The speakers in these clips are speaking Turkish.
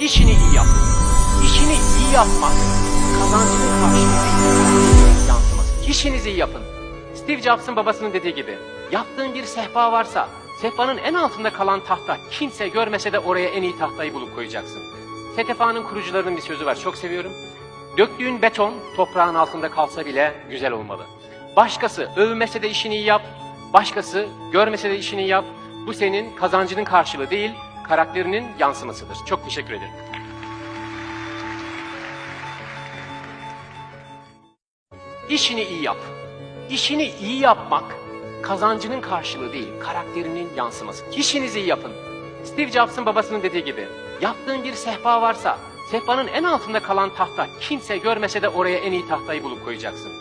İşini iyi yap. İşini iyi yapmak kazancının karşılığı değil, yansıması. İşinizi iyi yapın. Steve Jobs'ın babasının dediği gibi yaptığın bir sehpa varsa sehpanın en altında kalan tahta kimse görmese de oraya en iyi tahtayı bulup koyacaksın. STFA'nın kurucularının bir sözü var çok seviyorum. Döktüğün beton toprağın altında kalsa bile güzel olmalı. Başkası övmese de işini iyi yap, başkası görmese de işini yap. Bu senin kazancının karşılığı değil, karakterinin yansımasıdır. Çok teşekkür ederim. İşini iyi yap. İşini iyi yapmak kazancının karşılığı değil, karakterinin yansıması. İşinizi iyi yapın. Steve Jobs'ın babasının dediği gibi yaptığın bir sehpa varsa sehpanın en altında kalan tahta kimse görmese de oraya en iyi tahtayı bulup koyacaksın.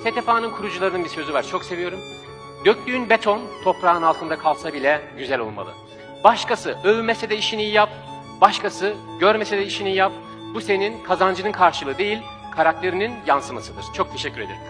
STFA'nın kurucularının bir sözü var çok seviyorum. Döktüğün beton toprağın altında kalsa bile güzel olmalı. Başkası övmese de işini yap, başkası görmese de işini yap. Bu senin kazancının karşılığı değil, karakterinin yansımasıdır. Çok teşekkür ederim.